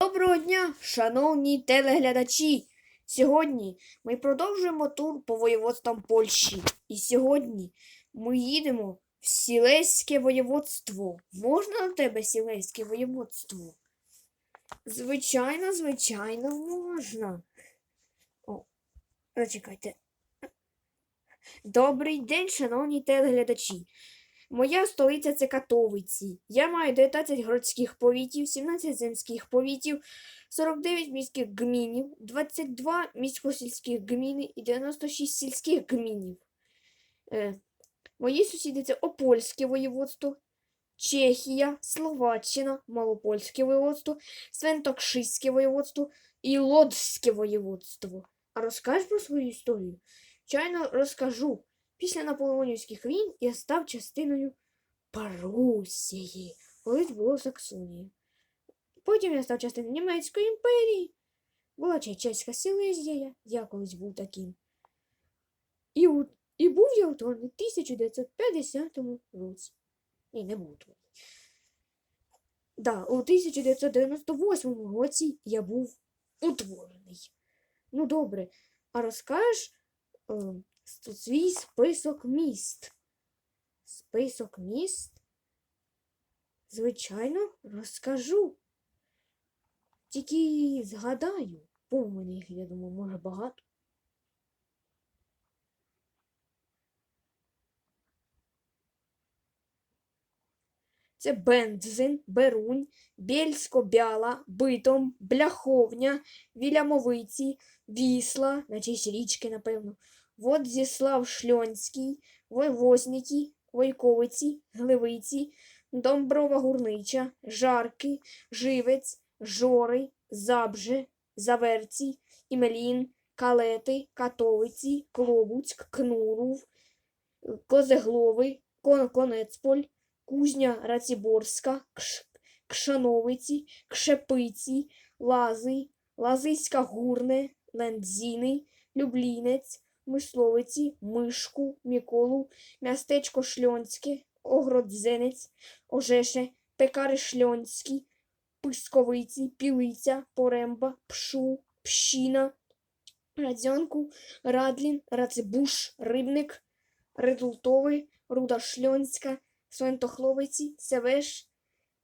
Доброго дня, шановні телеглядачі! Сьогодні ми продовжуємо тур по воєводствам Польщі. І сьогодні ми їдемо в Сілеське воєводство. Можна на тебе Сілеське воєводство? Звичайно, звичайно, можна. О, зачекайте. Добрий день, шановні телеглядачі. Моя столиця це Катовиці. Я маю 19 городських повітів, 17 земських повітів, 49 міських гмінів, 22 місько-сільських гміни і 96 сільських гмінів. Е, мої сусіди це Опольське воєводство, Чехія, Словаччина, Малопольське воєводство, Свентокшиське воєводство і Лодське воєводство. А розкажеш про свою історію? Чайно розкажу. Після наполеонівських війн я став частиною Парусії, колись було Саксонія. Потім я став частиною Німецької імперії. Була Чечеська Силезія, я колись був таким. І, у, і був я утворений в 1950 році. Ні, не був утворений. Да, у 1998 році я був утворений. Ну, добре, а розкажеш е, с- свій список міст. Список міст? Звичайно, розкажу. Тільки згадаю, бо у мене їх, я думаю, може багато. Це Бендзин, Берунь, Бєльсько-Бяла, Битом, Бляховня, Вілямовиці, Вісла, наче річки, напевно, Водзіслав Шльонський, Войвозніки, Войковиці, Гливиці, Домброва Гурнича, Жарки, Живець, Жори, Забже, Заверці, Імелін, Калети, Катовиці, Клобуцьк, Кнурув, Козеглови, Кон- Конецполь, Кузня Раціборська, Кш- Кшановиці, Кшепиці, Лази, Лазиська Гурне, Лендзіни, Люблінець, Мисловиці, Мишку, Міколу, Мястечко Шльонське, Огродзенець, Ожеше, Пекари Шльонські, Писковиці, Пілиця, Поремба, Пшу, Пщіна, Радзянку, Радлін, Рацибуш, Рибник, Редултовий, Руда Шльонська, Свентохловиці, Севеш,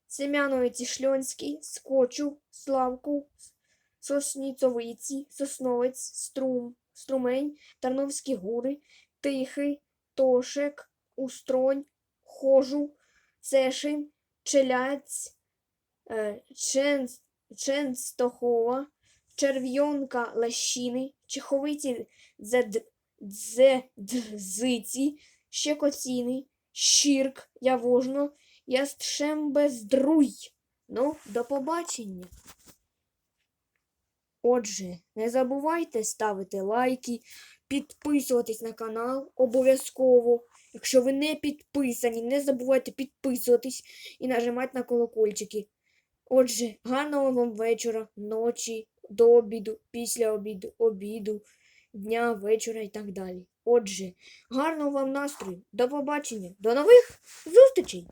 Семяновиці Шльонський, Скочу, Славку, Сосніцовиці, Сосновець, Струм, Струмень, Тарновські гури, Тихий, Тошек, Устронь, Хожу, Цешин, Челяць, е, Чен, Ченстохова, Черв'йонка Лещини, Чеховиці Дзедзиці, Щекоціни, Щірк, Явожно, Ястшембездруй. Ну, до побачення. Отже, не забувайте ставити лайки, підписуватись на канал обов'язково. Якщо ви не підписані, не забувайте підписуватись і нажимати на колокольчики. Отже, гарного вам вечора, ночі, до обіду, після обіду, обіду, дня, вечора і так далі. Отже, гарного вам настрою, до побачення, до нових зустрічей!